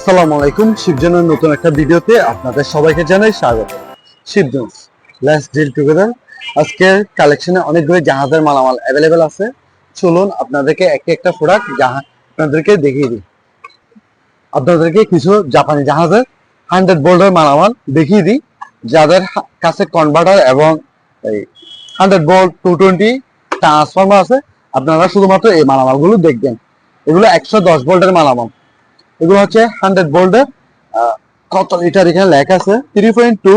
আসসালামু আলাইকুম। শিবজনের নতুন একটা ভিডিওতে আপনাদের সবাইকে জানাই স্বাগত। শিবজন্স লেটস ডিল টুগেদার আজকে কালেকশনে অনেকগুলো জাহাজের মালামাল অ্যাভেলেবেল আছে। চলুন আপনাদেরকে একটা একটা প্রোডাক্ট জাহাজ আপনাদেরকে দেখিয়ে দিই। আপনাদেরকে কিছু জাপানি জাহাজের হান্ড্রেড বোল্ডের মালামাল দেখিয়ে দিই, যাদের কাছে কনভার্টার এবং এই hundred volt two twenty transformer আছে। আপনারা শুধুমাত্র এই মালামালগুলো দেখবেন। এগুলো একশো দশ বোল্টের মালামাল। এগুলো হচ্ছে হান্ড্রেড ভোল্টের কত লিটার এখানে লেখা আছে? Three point two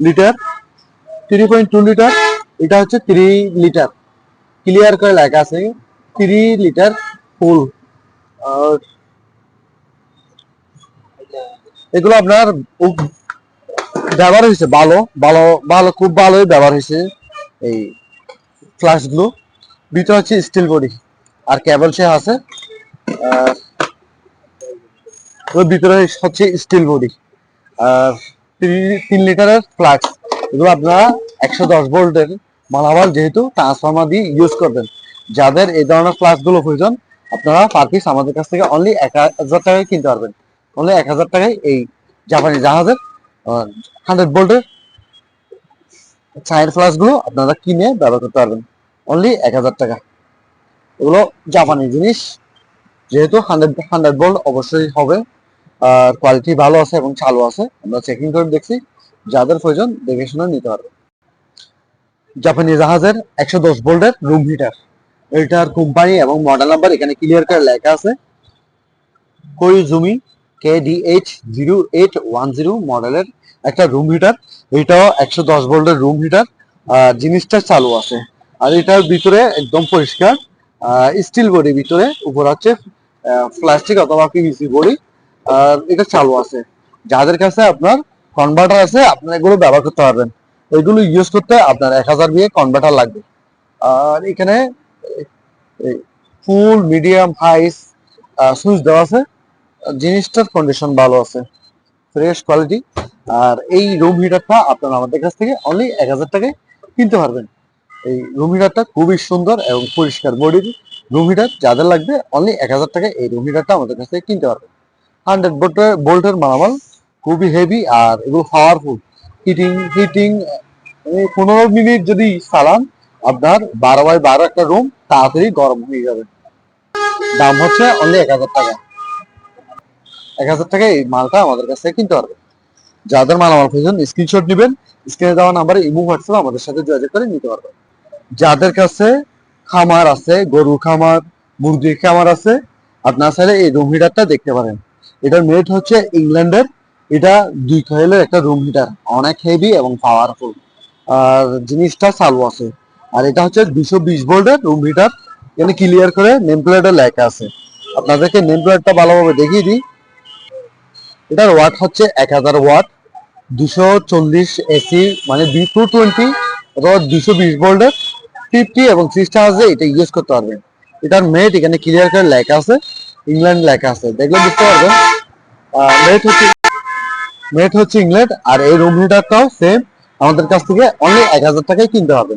litre three point two litre এটা হচ্ছে থ্রি লিটার ক্লিয়ার করে লেখা আছে থ্রি লিটার ফুল আর এগুলো আপনার ব্যবহার হয়েছে ভালো ভালো ভালো, খুব ভালোই ব্যবহার হয়েছে এই ফ্লাশগুলো। ভিতরে হচ্ছে স্টিল বডি আর কেবল সে আছে। ওর ভিতরে হচ্ছে স্টিল বডি আর তিন- লিটারের ফ্লাক্স এগুলো আপনারা একশো দশ ভোল্টের মালামাল যেহেতু ট্রান্সফর্মার দিয়ে ইউজ করবেন। যাদের এই ধরনের ফ্লাক্সগুলো প্রয়োজন, আপনারা পার পিস আমাদের কাছ থেকে অনলি এক হাজার টাকায় কিনতে পারবেন। অনলি এক হাজার টাকায় এই জাপানি জাহাজের হান্ড্রেড ভোল্টের চায়ের ফ্লাক্সগুলো আপনারা কিনে ব্যবহার করতে পারবেন। অনলি এক হাজার টাকা। এগুলো জাপানি জিনিস। যেহেতু হান্ড্রেড হান্ড্রেড ভোল্ট অবশ্যই হবে। আর কোয়ালিটি ভালো আছে এবং চালু আছে। আমরা চেকিং করে দেখছি, যাদের প্রয়োজন দেখে শুনে নিতে পারবে। জাপানি জাহাজের একশো দশ ভোল্টের রুম হিটার এটার কোম্পানি এবং মডেল নাম্বার এখানে ক্লিয়ার করে লেখা আছে। Koizumi K D H zero eight one zero মডেলের একটা রুম হিটার এটাও একশো দশ ভোল্টের রুম হিটার আর জিনিসটা চালু আছে। আর এটার ভিতরে একদম পরিষ্কার স্টিল বডি ভিতরে, উপর হচ্ছে প্লাস্টিক অথবা পিভিসি বডি আর এটা চালু আছে। যাদের কাছে আপনার কনভার্টার আছে, আপনারা এগুলো ব্যবহার করতে পারবেন। এগুলো ইউজ করতে আপনার এক হাজার বিয়ে কনভার্টার লাগবে। আর এখানে ফুল মিডিয়াম হাইস সুইচ দেওয়া আছে। জিনিসটার কন্ডিশন ভালো আছে। ফ্রেশ কোয়ালিটি আর এই রুম হিটারটা আপনারা আমাদের কাছ থেকে অনলি এক হাজার টাকায় কিনতে পারবেন। এই রুম হিটারটা খুবই সুন্দর এবং পরিষ্কার বডির রুম হিটার যাদের লাগবে অনলি এক হাজার টাকায় এই রুম হিটারটা আমাদের কাছ থেকে কিনতে পারবেন। হান্ড্রেড ভোল্টের ভোল্টের মালামাল খুবই হেভি আর এগুলো পাওয়ারফুল হিটিং হিটিং পনেরো মিনিট যদি চালান, আপনার বারো বাই বারো একটা রুম তাড়াতাড়ি গরম হয়ে যাবে। দাম হচ্ছে অনলি এক হাজার টাকা। এক হাজার টাকায় এই মালটা আমাদের কাছ কিনতে পারবে যাদের মালামাল প্রয়োজন স্ক্রিনশট নেবেন স্ক্রিনে দেওয়া নাম্বারে ইমো হোয়াটসঅ্যাপ আমাদের সাথে যোগাযোগ করে নিতে পারবেন। যাদের কাছে খামার আছে গরু খামার, মুরগির খামার আছে, আপনার চাইলে এই রুম হিটারটা দেখতে পারেন। এটার মেট হচ্ছে ইংল্যান্ডের, এটা দুই কয়েলের একটা রুম হিটার অনেক হেভি এবং পাওয়ারফুল আর জিনিসটা চালু আছে। আর এটা হচ্ছে দুশো বিশ ভোল্টের রুম হিটার এখানে ক্লিয়ার করে নেম প্লেটে লেখা আছে। আপনাদেরকে নেম প্লেটটা ভালোভাবে দেখিয়ে দিই। এটার ওয়াট হচ্ছে এক হাজার ওয়াট দুশো চল্লিশ এসি মানে বি টু টোয়েন্টি অথবা দুশো বিশ ভোল্টের ফিফটি এবং সিক্স চার্জে এটা ইউজ করতে পারবেন। এটার মেট এখানে ক্লিয়ার করে লেখা আছে। ইংল্যান্ড লেখা আছে। দেখলে বুঝতে পারবেন মেট হচ্ছে মেট হচ্ছে ইংল্যান্ড আর এই রুম হিটারটাও সেম আমাদের কাছ থেকে অনলি এক হাজার টাকায় কিনতে হবে।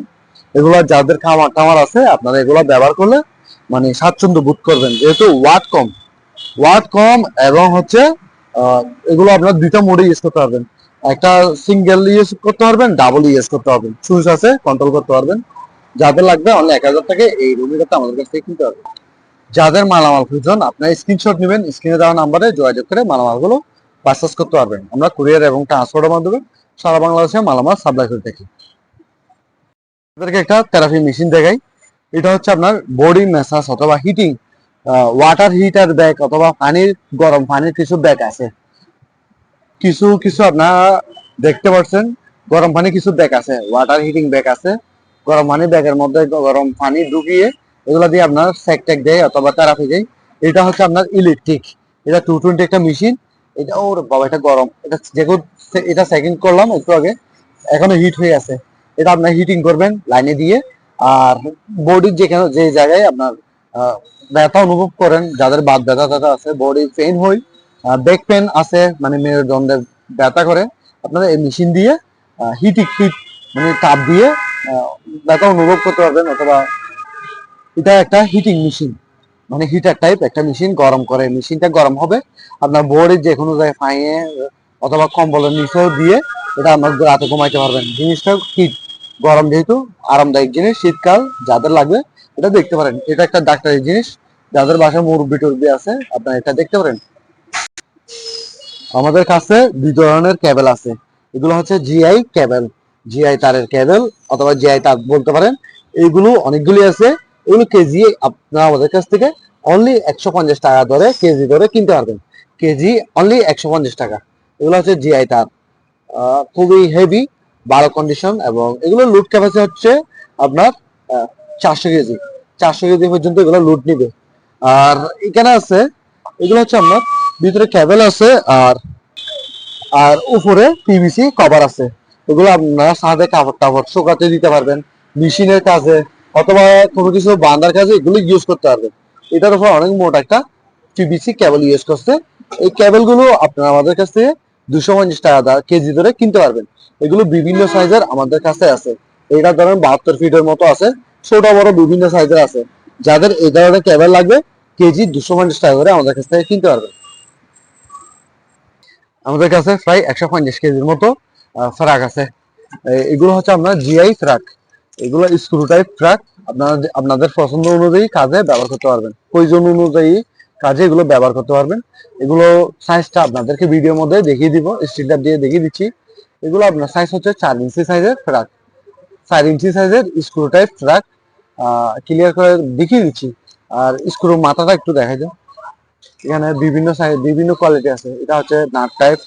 এগুলো যাদের খামার টামার আছে, আপনারা এগুলো ব্যবহার করলে মানে স্বাচ্ছন্দ্য বোধ করবেন। যেহেতু ওয়াট কম। ওয়াট কম এবং হচ্ছে এগুলো আপনার দুইটা মোডে ইউজ করতে পারবেন। একটা সিঙ্গেল ইউজ করতে পারবেন ডাবল ইউজ করতে পারবেন। সুইচ আছে কন্ট্রোল করতে পারবেন। যাদের লাগবে অনলি এক হাজার টাকায় এই রুম হিটারটা আমাদের কাছ থেকে কিনতে পারবেন যাদের মালামাল প্রয়োজন, আপনার স্ক্রিনশট নেবেন স্ক্রিনে দেওয়া নাম্বারে যোগাযোগ করে মালামালগুলো পারচেস করতে পারবেন। আমরা কুরিয়ার এবং ট্রান্সপোর্টের মাধ্যমে সারা বাংলাদেশে মালামাল সাপ্লাই করে থাকি। আপনাদেরকে একটা থেরাপি মেশিন দেখাই। এটা হচ্ছে আপনার বডি ম্যাসাজ অথবা হিটিং ওয়াটার হিটার ব্যাগ অথবা পানির, গরম পানির কিছু ব্যাগ আছে। কিছু কিছু আপনারা দেখতে পাচ্ছেন, গরম পানি কিছু ব্যাগ আছে ওয়াটার হিটিং ব্যাগ আছে। গরম পানি ব্যাগের মধ্যে গরম পানি ঢুকিয়ে এগুলো দিয়ে আপনার সেক টেক দেয় অথবা থেরাপি দেয়। এটা হচ্ছে আপনার ইলেকট্রিক এটা টু টোয়েন্টি একটা মেশিন এটা ওর বাবা, এটা গরম। এটা যেহেতু এটা সেকেন্ড করলাম একটু আগে। এখনও হিট হয়ে আছে। এটা আপনার হিটিং করবেন লাইনে দিয়ে। আর বডির যেখানে যে জায়গায় আপনার ব্যথা অনুভব করেন, যাদের বাদ ব্যথা ব্যথা আছে বডি পেইন হয় ব্যাক পেন আছে মানে মেয়ের মেরুদণ্ডে ব্যথা করে, আপনারা এই মেশিন দিয়ে হিটিং হিট মানে তাপ দিয়ে ব্যথা অনুভব করতে পারবেন অথবা এটা একটা হিটিং মেশিন মানে হিটার টাইপ একটা মেশিন গরম করে। মেশিনটা গরম হবে। আপনার বোর্ডে যে কোনো জায়গায় ফাইয়ে অথবা কম্বলের নিচেও দিয়ে এটা আপনার রাতে ঘুমাইতে পারবেন। জিনিসটা হিট গরম যেহেতু, আরামদায়ক জিনিস। শীতকাল, যাদের লাগবে, এটা দেখতে পারেন। এটা একটা ডাক্তারি জিনিস। যাদের বাসায় মুরব্বি টুরব্বি আছে, আপনার এটা দেখতে পারেন। আমাদের কাছে দুই ধরনের কেবল আছে। এগুলো হচ্ছে জিআই কেবল জিআই তারের ক্যাবেল অথবা জিআই তার বলতে পারেন। এইগুলো অনেকগুলি আছে। এগুলো কেজি আপনারা আমাদের কাছ থেকে অনলি একশো পঞ্চাশ টাকা ধরে কেজি ধরে কিনতে পারবেন। কেজি অনলি একশো পঞ্চাশ টাকা। এগুলো হচ্ছে জিআই তার খুবই হেভি ভালো কন্ডিশন এবং এগুলো লুট ক্যাপাসিটি হচ্ছে আপনার চারশো কেজি। চারশো কেজি পর্যন্ত এগুলো লুট নিবে। আর এখানে আছে, এগুলো হচ্ছে আপনার, ভিতরে ক্যাবেল আছে আর আর উপরে পিভিসি কভার আছে। এগুলো আপনারা সাথে কাপড় টাপড় শুকাতে দিতে পারবেন। মেশিনের কাজে অথবা কোনো কিছু বান্ধার কাজে এগুলো ইউজ করতে পারবেন এটার উপর অনেক মোটা একটা পিভিসি কেবল ইউজ করছে। এই কেবলগুলো আপনারা আমাদের কাছ থেকে দুশো পঞ্চাশ টাকা কেজি ধরে কিনতে পারবেন। এগুলো বিভিন্ন সাইজের আমাদের কাছে আছে। এটা ধরেন বাহাত্তর ফিটের মতো আছে। ছোট বড় বিভিন্ন সাইজের আছে। যাদের এই ধরনের কেবল লাগবে, কেজি দুশো পঞ্চাশ টাকা করে আমাদের কাছ থেকে কিনতে পারবেন। আমাদের কাছে প্রায় একশো পঞ্চাশ কেজির মতো ফ্রাক আছে। এগুলো হচ্ছে আপনার জিআই ফ্রাক এগুলো স্ক্রু টাইপ ফ্রাক আপনারা আপনাদের পছন্দ অনুযায়ী কাজে ব্যবহার করতে পারবেন। প্রয়োজন অনুযায়ী কাজে এগুলো ব্যবহার করতে পারবেন। এগুলো সাইজটা আপনাদেরকে ভিডিওর মধ্যে দেখিয়ে দিব স্টিকার দিয়ে দেখিয়ে দিচ্ছি। এগুলো আপনার সাইজ হচ্ছে চার ইঞ্চি সাইজের ফ্রাক চার ইঞ্চি সাইজের স্ক্রু টাইপ ফ্রাক ক্লিয়ার করে দেখিয়ে দিচ্ছি। আর স্ক্রু মাথাটা একটু দেখা যায় এখানে বিভিন্ন সাইজ বিভিন্ন কোয়ালিটি আছে। এটা হচ্ছে nut type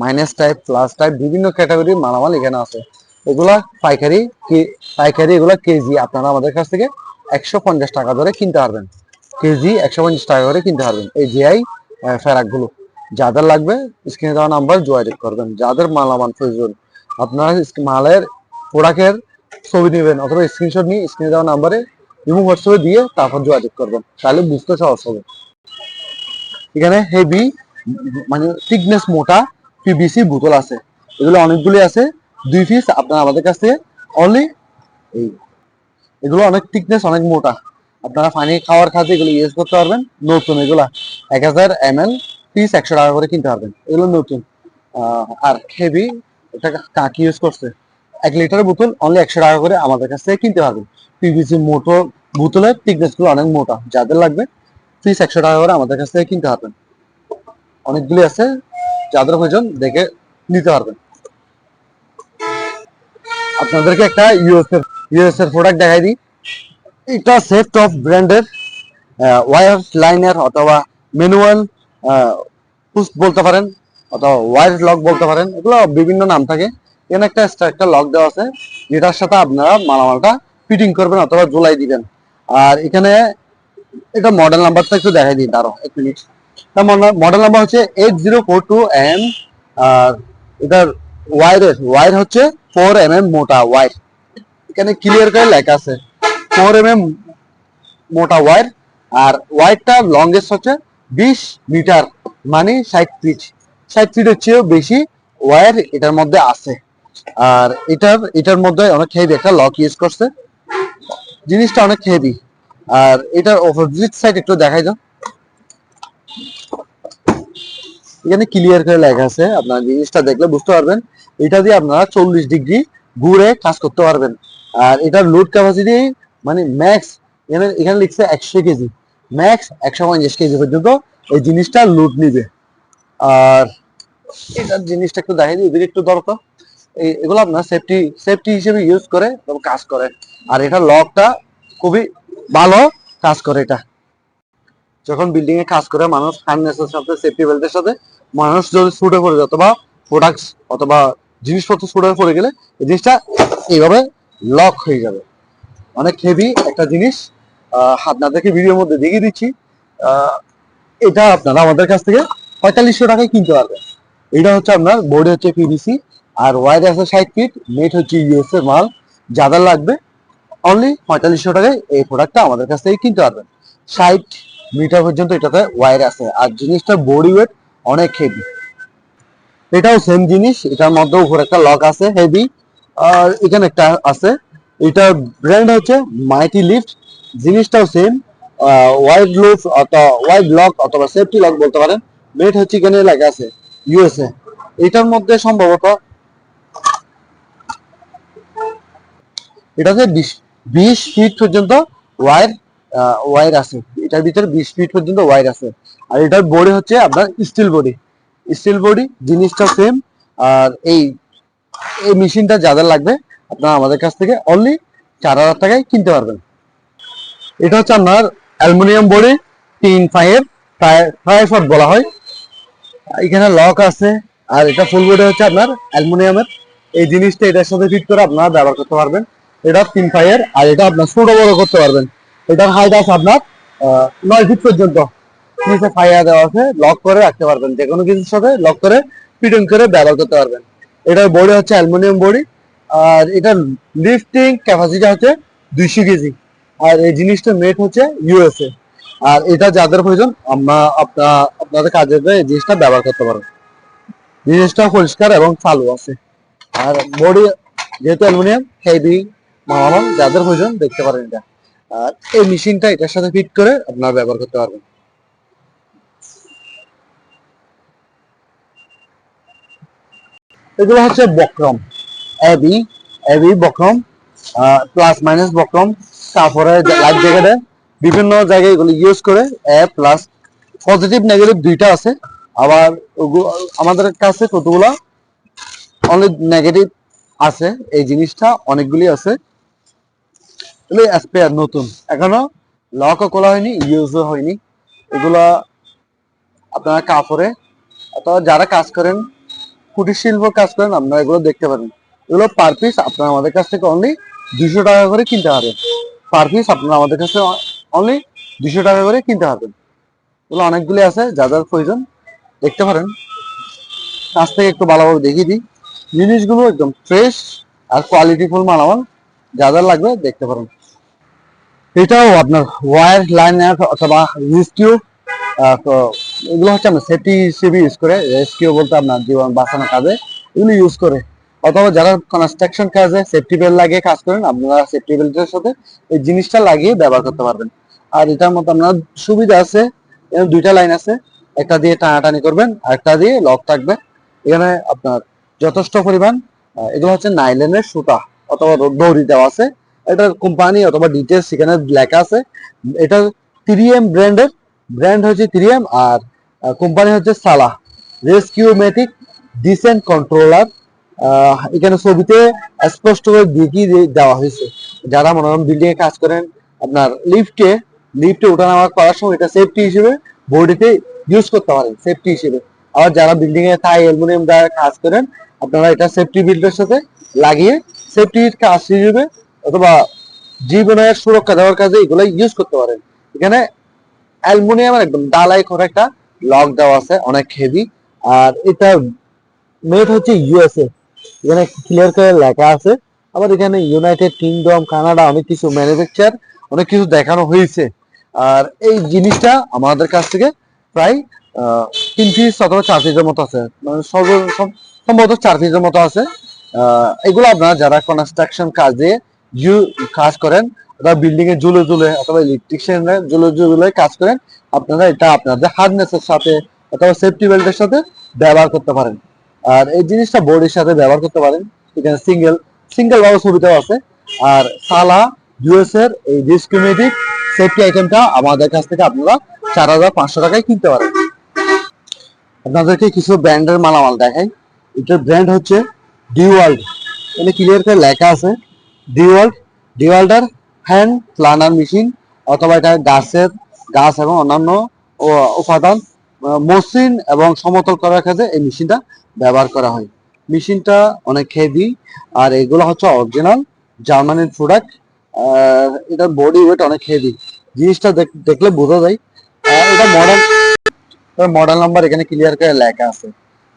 minus type plus type বিভিন্ন ক্যাটাগরির মালামাল এখানে আছে। এগুলা পাইকারি পাইকারি এগুলা কেজি আপনারা আমাদের কাছ থেকে একশো পঞ্চাশ টাকা ধরে কিনতে পারবেন। কেজি একশো পঞ্চাশ টাকা করে কিনতে পারবেন। এই জিআই ফেরাকগুলো যাদের লাগবে, স্ক্রিনে দেওয়া নাম্বার যোগাযোগ করবেন। যাদের মালামাল প্রয়োজন, আপনারা মালের প্রোডাক্টের ছবি নেবেন অথবা স্ক্রিনশট নিয়ে স্ক্রিনে দেওয়া নাম্বারে এবং হোয়াটসঅ্যাপে দিয়ে তারপর যোগাযোগ করবেন। তাহলে বুঝতে সহজ হবে। এখানে হেভি মানে থিকনেস মোটা পিভিসি বোতল আছে। এগুলো অনেকগুলি আছে। দুই পিস আপনারা আমাদের কাছ অনলি এই এগুলো অনেক থিকনেস অনেক মোটা। আপনারা পানি খাওয়ার কাজে এগুলো ইউজ করতে পারবেন। নতুন এগুলা। এক হাজার এম এল পিস একশো টাকা করে কিনতে পারবেন। এগুলো নতুন। আর হেভি এটা কাকি ইউজ করছে। এক লিটার বোতল অনলি একশো টাকা করে আমাদের কাছ থেকে কিনতে পারবেন। পিভিসি মোটো বোতলের থিকনেসগুলো অনেক মোটা। যাদের লাগবে পিস একশো টাকা করে আমাদের কাছ থেকে কিনতে পারবেন। অনেকগুলি আছে, যাদের প্রয়োজন দেখে নিতে পারবেন। আপনাদেরকে একটা ইউএস এর প্রোডাক্ট দেখাই দিই। এটা সেফ টপ ব্র্যান্ডের ওয়ার লাইনার অথবা ম্যানুয়াল পুশ বলতে পারেন অথবা ওয়ার লক বলতে পারেন, এগুলো বিভিন্ন নাম থাকে। এখানে একটা একটা লক দেওয়া আছে, যেটার সাথে আপনারা মালামালটা ফিটিং করবেন অথবা ঝুলাই দিবেন। আর এখানে এটা মডেল নাম্বারটা একটু দেখাই দিই দাঁড়ো এক মিনিট মডেল নাম্বার হচ্ছে eight zero four two M আর এটার ওয়াইরের ওয়ার হচ্ছে ফোর এম এম মোটা ওয়ার এখানে ক্লিয়ার করে লেখা আছে ফোর এম এম মোটা ওয়ার আর ওয়ারটা লংগেস্ট হচ্ছে বিশ মিটার মানে ষাট ফিট ষাট ফিট হচ্ছে বেশি ওয়ার এটার মধ্যে আছে। আর এটার এটার মধ্যে অনেক হেভি একটা লক ইউজ করছে। জিনিসটা অনেক হেভি আর এটার অপোজিট সাইড একটু দেখাই দাও। এখানে ক্লিয়ার করে লেখা আছে, আপনার জিনিসটা দেখলে বুঝতে পারবেন। এটা দিয়ে আপনারা চল্লিশ ডিগ্রি ঘুরে কাজ করতে পারবেন। আর এটার লোড ক্যাপাসিটি মানে ম্যাক্স এখানে এখানে লিখছে একশো কেজি। ম্যাক্স একশো পঞ্চাশ কেজি পর্যন্ত এই জিনিসটা লোড নিবে। আর এটার জিনিসটা একটু দেখাই দিই, এদিকে একটু দরকার এগুলো আপনার সেফটি সেফটি হিসেবে ইউজ করে কাজ করে। আর এটা লকটা খুবই ভালো কাজ করে এটা। যখন বিল্ডিং এ কাজ করে মানুষ হার্নেসের সাথে সেফটি বেল্টের সাথে মানুষ যদি ছুটে পড়ে যায় অথবা প্রোডাক্টস অথবা জিনিসপত্র ছুটে পড়ে গেলে এই জিনিসটা এইভাবে লক হয়ে যাবে। অনেক হেভি একটা জিনিস। আহ, আপনাদেরকে ভিডিওর মধ্যে দেখিয়ে দিচ্ছি। এটা আপনারা আমাদের কাছ থেকে পঁয়তাল্লিশশো টাকায় কিনতে পারবেন। এটা হচ্ছে আপনার বোর্ডে হচ্ছে পিভিসি আর ওয়াইড আছে ষাট ফিট নেট হচ্ছে ইউএস এর মাল। যাদের লাগবে অনলি পঁয়তাল্লিশশো টাকায় এই প্রোডাক্টটা আমাদের কাছ থেকে কিনতে পারবেন। ষাট মিটার পর্যন্ত এটাতে ওয়ার আছে। আর জিনিসটা বডি ওয়েট অনেক হেভি এটাও সেম জিনিস, এটার মধ্যে উপরে একটা লক আছে হেভি আর এখানে একটা আছে, এটার ব্র্যান্ড হচ্ছে মাইটি লিফট জিনিসটাও সেম ওয়াইড লুফ অথবা ওয়াইড লক অথবা সেফটি লক বলতে পারেন। মেড হচ্ছে এখানে লেখা আছে ইউএসএ এটার মধ্যে সম্ভবত এটাতে বিশ বিশ ফিট পর্যন্ত ওয়ার ওয়ার আছে। এটার ভিতরে বিশ ফিট পর্যন্ত ওয়ার আছে। আর এটার বডি হচ্ছে আপনার স্টিল বডি স্টিল বডি জিনিসটা সেম আর এই এই মেশিনটা যাদের লাগবে, আপনারা আমাদের কাছ থেকে অনলি চার হাজার টাকায় কিনতে পারবেন। এটা হচ্ছে আপনার অ্যালুমিনিয়াম বডি তিন ফাইভ ফ্রাই শট বলা হয়। এখানে লক আছে। আর এটা ফুল বডি হচ্ছে আপনার অ্যালুমিনিয়ামের। এই জিনিসটা এটার সাথে ফিট করে আপনারা ব্যবহার করতে পারবেন। এটা তিন ফাইয়ের, আর এটা আপনার ছোট বড় করতে পারবেন। এটার হাইট আছে আপনার নয় ফিট পর্যন্ত। নিচে ফাইয়া দেওয়া আছে লক করে রাখতে পারবেন। যে কোনো কিছুর সাথে লক করে ফিটিং করে ব্যবহার করতে পারবেন। এটার বডি হচ্ছে অ্যালুমিনিয়াম বডি আর এটার লিফটিং ক্যাপাসিটি হচ্ছে দুইশো কেজি। আর এই জিনিসটা মেট হচ্ছে ইউএসএ আর এটা যাদের প্রয়োজন, আমরা আপনার আপনাদের কাজে এই জিনিসটা ব্যবহার করতে পারেন জিনিসটা পরিষ্কার এবং চালু আছে। আর বডি যেহেতু অ্যালুমিনিয়াম হেভি যাদের প্রয়োজন দেখতে পারেন এটা। আর এই মেশিনটা এটার সাথে ফিট করে আপনারা ব্যবহার করতে পারবেন। এগুলো হচ্ছে বক্রম। এবি এবি বক্রম প্লাস মাইনাস বক্রম, তারপরে লাইফ জ্যাকেটে বিভিন্ন জায়গায় এগুলো ইউজ করে এ প্লাস পজিটিভ নেগেটিভ দুইটা আছে। আবার আমাদের কাছে কতগুলো? অনলি নেগেটিভ আছে, এই জিনিসটা অনেকগুলি আছে। এগুলো স্পেয়ার নতুন। এখনও লকও খোলা হয়নি ইউজও হয়নি। এগুলা আপনারা কাপড়ে, অথবা যারা কাজ করেন, কুটির শিল্প কাজ করেন, আপনারা এগুলো দেখতে পারেন। এগুলো পার পিস আপনারা আমাদের কাছ থেকে অনলি দুশো টাকা করে কিনতে পারবেন। পার পিস আপনারা আমাদের কাছে অনলি দুশো টাকা করে কিনতে পারবেন। এগুলো অনেকগুলি আছে যাদের প্রয়োজন, দেখতে পারেন। কাছ থেকে একটু ভালোভাবে দেখিয়ে দিই। জিনিসগুলো একদম ফ্রেশ আর কোয়ালিটিফুল মালামাল যাদের লাগবে দেখতে পারেন। এটাও আপনার ওয়ার লাইনার অথবা রেস্কিউ এগুলো হচ্ছে আমরা সেফটি হিসেবে ইউজ করে রেস্কিউ বলতে আপনার জীবন বাঁচানোর কাজে এগুলো ইউজ করে। অথবা যারা কনস্ট্রাকশন কাজে সেফটি বেল্ট লাগিয়ে কাজ করেন, আপনারা সেফটি বেল্টের সাথে এই জিনিসটা লাগিয়ে ব্যবহার করতে পারবেন। আর এটার মতো আপনার সুবিধা আছে দুইটা লাইন আছে, একটা দিয়ে টানাটানি করবেন আর একটা দিয়ে লক থাকবে। এখানে আপনার যথেষ্ট পরিমাণ এগুলো হচ্ছে নাইলেনের সুতা অথবা দড়ি দেওয়া আছে। এটার কোম্পানি অথবা ডিটেলস সেখানে লেখা আছে। এটা থ্রি এম ব্র্যান্ডের ব্র্যান্ড হচ্ছে থ্রি এম আর কোম্পানি হচ্ছে সালা রেস্কিউমেটিক ডিসেন্ট কন্ট্রোলার এখানে ছবিতে স্পষ্ট করে দেখিয়ে দেওয়া হয়েছে। যারা মনে করেন বিল্ডিং এ কাজ করেন, আপনার লিফটে লিফটে ওঠা নামা করার সময় এটা সেফটি হিসেবে বডিতে ইউজ করতে পারেন সেফটি হিসেবে। আবার যারা বিল্ডিং এ থাই অ্যালুমিনিয়াম দ্বারা কাজ করেন, আপনারা এটা সেফটি বিল্ডের সাথে লাগিয়ে সেফটির কাজ হিসেবে অথবা জীবনের সুরক্ষা দেওয়ার কাজে এগুলো ইউজ করতে পারেন। এখানে অ্যালুমিনিয়ামের একদম ডালাই করে একটা লক দেওয়া আছে, অনেক হেভি আর এটা মেড হচ্ছে ইউএসএ এখানে ক্লিয়ার করে লেখা আছে। আবার এখানে ইউনাইটেড কিংডম কানাডা অনেক কিছু ম্যানুফ্যাকচার অনেক কিছু দেখানো হয়েছে। আর এই জিনিসটা আমাদের কাছ থেকে প্রায় তিন পিস অথবা চার পিসের মতো আছে। মানে সর্ব- সম্ভবত চার পিসের মতো আছে। এগুলো আপনারা যারা কনস্ট্রাকশন কাজে ইউ- কাজ করেন অথবা বিল্ডিং এ ঝুলে ঝুলে অথবা ইলেকট্রিশিয়ানরা ঝুলে ঝুলে কাজ করেন, আপনারা এটা আপনাদের হার্ডনেসের সাথে অথবা সেফটি বেল্টের সাথে ব্যবহার করতে পারেন। আর এই জিনিসটা বোর্ডের সাথে ব্যবহার করতে পারেন। এখানে সিঙ্গেল সিঙ্গেল ভাবে ছবিটাও আছে। আর সালা ইউএস এর এই ডিসক্রিমেটিক সেফটি আইটেমটা আমাদের কাছ থেকে আপনারা চার হাজার পাঁচশো টাকায় কিনতে পারেন। আপনাদেরকে কিছু ব্র্যান্ডের মালামাল দেখাই। এটার ব্র্যান্ড হচ্ছে ডিওয়ার্ল্ড এখানে ক্লিয়ার করে লেখা আছে। ডিওয়ার্ল্ড ডিওয়ার্ল্ডার হ্যান্ড প্লানার মেশিন অথবা এটা গাছের গাছ এবং অন্যান্য উপাদান মসৃণ এবং সমতল করার কাজে এই মেশিনটা ব্যবহার করা হয়। মেশিনটা অনেক হেভি আর এগুলো হচ্ছে অরিজিনাল জার্মানির প্রোডাক্ট এটার বডি ওয়েট অনেক হেভি জিনিসটা দেখ- দেখলে বোঝা যায়। এটা মডেল মডেল নাম্বার এখানে ক্লিয়ার করে লেখা আছে।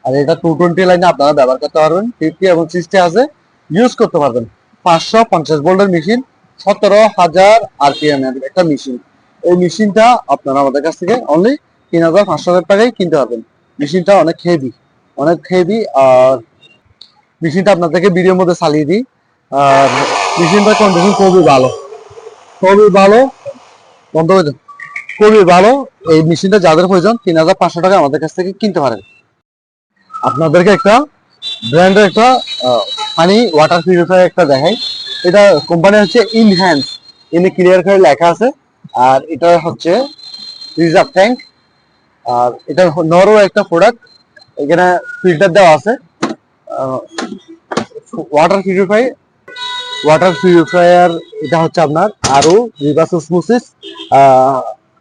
আর এটা টু টোয়েন্টি লাইনে আপনারা ব্যবহার করতে পারবেন ফিফটি এবং সিক্সটি আছে ইউজ করতে পারবেন। পাঁচশো পঞ্চাশ ভোল্টের মেশিন সতেরো হাজার আরপিএম এর একটা মেশিন এই মেশিনটা আপনারা আমাদের কাছ থেকে অনলি তিন হাজার পাঁচশো টাকায় কিনতে পারবেন। মেশিনটা অনেক হেভি অনেক হেভি আর মেশিনটা আপনাদেরকে ভিডিওর মধ্যে চালিয়ে দিই। আর মেশিনটার কন্ডিশন খুবই ভালো খুবই ভালো, বন্ধ করে দেন খুবই ভালো, এই মেশিনটা যাদের প্রয়োজন, তিন হাজার পাঁচশো টাকা আমাদের কাছ থেকে কিনতে পারেন। আপনাদেরকে একটা ব্র্যান্ডের একটা পানি ওয়াটার পিউরিফায়ার একটা দেখাই। এটা কোম্পানি হচ্ছে ইনহ্যান্স এনে ক্লিয়ার করে লেখা আছে। আর এটা হচ্ছে রিজার্ভ ট্যাঙ্ক আর এটা নরও একটা প্রোডাক্ট এখানে ফিল্টার দেওয়া আছে। ওয়াটার পিউরিফাই ওয়াটার পিউরিফায়ার এটা হচ্ছে আপনার আরও রিভার্স অসমোসিস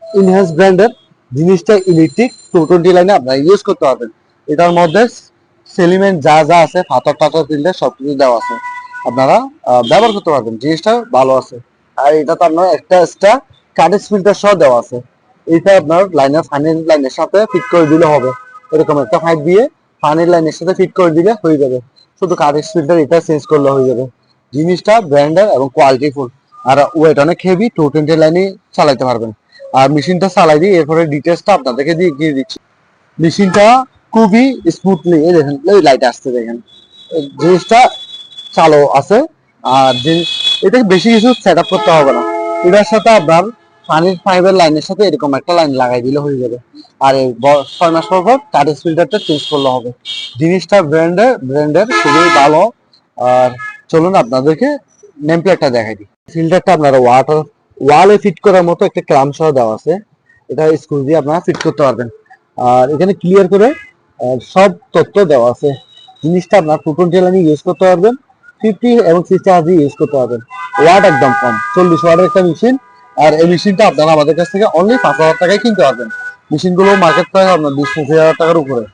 ইনহ্যান্স ব্র্যান্ডের জিনিসটা ইলেকট্রিক টু টোয়েন্টি লাইনে আপনারা ইউজ করতে পারবেন এটার মধ্যে সেলিমেন্ট যা যা আছে, পাথর টাথর ফিল্টার সবকিছু দেওয়া আছে। আপনারা ব্যবহার করতে পারবেন, জিনিসটা ভালো আছে। আর এটা তো আপনার একটা এক্সট্রা কার্ডেজ ফিল্টার সহ দেওয়া আছে। এটা আপনার লাইনের ফানির লাইনের সাথে ফিট করে দিলে হবে। এরকম একটা পাইপ দিয়ে ফানির লাইনের সাথে ফিট করে দিলে হয়ে যাবে। শুধু কার্ডেজ ফিল্টার এটা চেঞ্জ করলে হয়ে যাবে। জিনিসটা ব্র্যান্ডের এবং কোয়ালিটি ফুল আর ওয়েট অনেক হেভি টু টোয়েন্টি লাইনে চালাইতে পারবেন। আর মেশিনটা চালাই দিই এরপরে ডিটেলসটা আপনাদেরকে দিয়ে দিয়ে দিচ্ছি। মেশিনটা খুবই স্মুথলি এই দেখেন, এই লাইট আসছে দেখেন। জিনিসটা চালু আছে, আর যে এটা বেশি কিছু সেট আপ করতে হবে না। এটার সাথে আপনার পানির পাইপের লাইনের সাথে এরকম একটা লাইন লাগাই দিলে হয়ে যাবে। আর এই ছয় মাস পর পর কার্টেজ ফিল্টারটা চেঞ্জ করলে হবে। জিনিসটা ব্র্যান্ডের ব্র্যান্ডের খুবই ভালো। আর চলুন আপনাদেরকে নেম প্লেটটা দেখাই দিই। ফিল্টারটা আপনারা ওয়াটার ওয়ালে ফিট করার মতো একটা ক্লাম সহ দেওয়া আছে। এটা স্ক্রু দিয়ে আপনারা ফিট করতে পারবেন। আর এখানে ক্লিয়ার করে সব তথ্য দেওয়া আছে। জিনিসটা আপনার ফুটন টেলানি ইউজ করতে পারবেন ফিফটি এবং সিক্সটি হাজি ইউজ করতে পারবেন। ওয়াট একদম কম, চল্লিশ ওয়াটের একটা মেশিন আর এই মেশিনটা আপনারা আমাদের কাছ থেকে অনলি পাঁচ হাজার টাকায় কিনতে পারবেন। মেশিনগুলো মার্কেট প্রাইস আপনার বিশ পঁচিশ হাজার টাকার উপরে।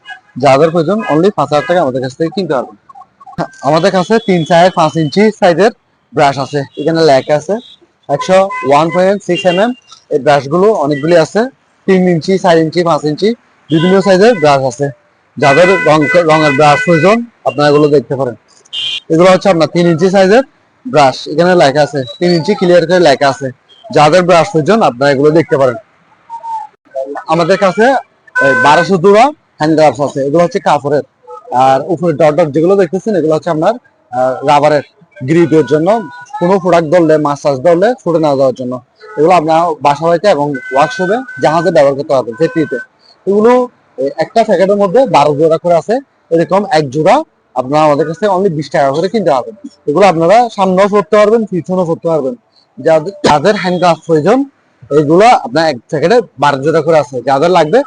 যাদের প্রয়োজন অনলি পাঁচ হাজার টাকা আমাদের কাছ থেকে কিনতে পারবেন। আমাদের কাছে তিন চার পাঁচ ইঞ্চি সাইজের ব্রাশ আছে। এখানে লেখা আছে, একশো one point six M M এই ব্রাশগুলো অনেকগুলি আছে। তিন ইঞ্চি, চার ইঞ্চি, পাঁচ ইঞ্চি, বিভিন্ন সাইজের ব্রাশ আছে। যাদের রঙের ব্রাশ প্রয়োজন, আপনারা এগুলো দেখতে পারেন। এগুলো হচ্ছে আপনার তিন ইঞ্চি সাইজের ব্রাশ এখানে লেখা আছে, তিন ইঞ্চি ক্লিয়ার করে লেখা আছে। যাদের ব্রাশ প্রয়োজন, আপনারা এগুলো দেখতে পারেন। আমাদের কাছে বারোশো জোড়া হ্যান্ড গ্লাভস আছে। এগুলো হচ্ছে কাপড়ের। আর উপরে ডট ডট যেগুলো দেখতেছেন, এগুলো হচ্ছে আপনার রাবারের গ্রিপের জন্য। কোনো প্রোডাক্ট ধরলে মাসাজ ধরলে, ছুটে না যাওয়ার জন্য। এগুলো আপনার বাসা বাড়িতে এবং ওয়ার্কশপে জাহাজে ব্যবহার করতে পারবেন ফ্যাক্টরিতে এগুলো একটা প্যাকেটের মধ্যে বারো জোড়া করে আছে। এরকম এক জোড়া। আপনারা আমাদের কাছে অনলি বিশ টাকা করে কিনতে পারবেন। এগুলো আপনারা সামনেও পড়তে পারবেন, পিছনেও পড়তে পারবেন। যাদের যাদের হ্যান্ড গ্লাভস প্রয়োজন, এগুলো আপনার এক প্যাকেটে বারো জোড়া করে আছে। যাদের লাগবে,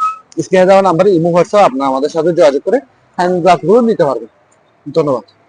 স্ক্রিনে দেওয়া নাম্বারে ইমো হোয়াটসঅ্যাপ আপনারা আমাদের সাথে যোগাযোগ করে হ্যান্ড গ্লাভসগুলো নিতে পারবেন। ধন্যবাদ।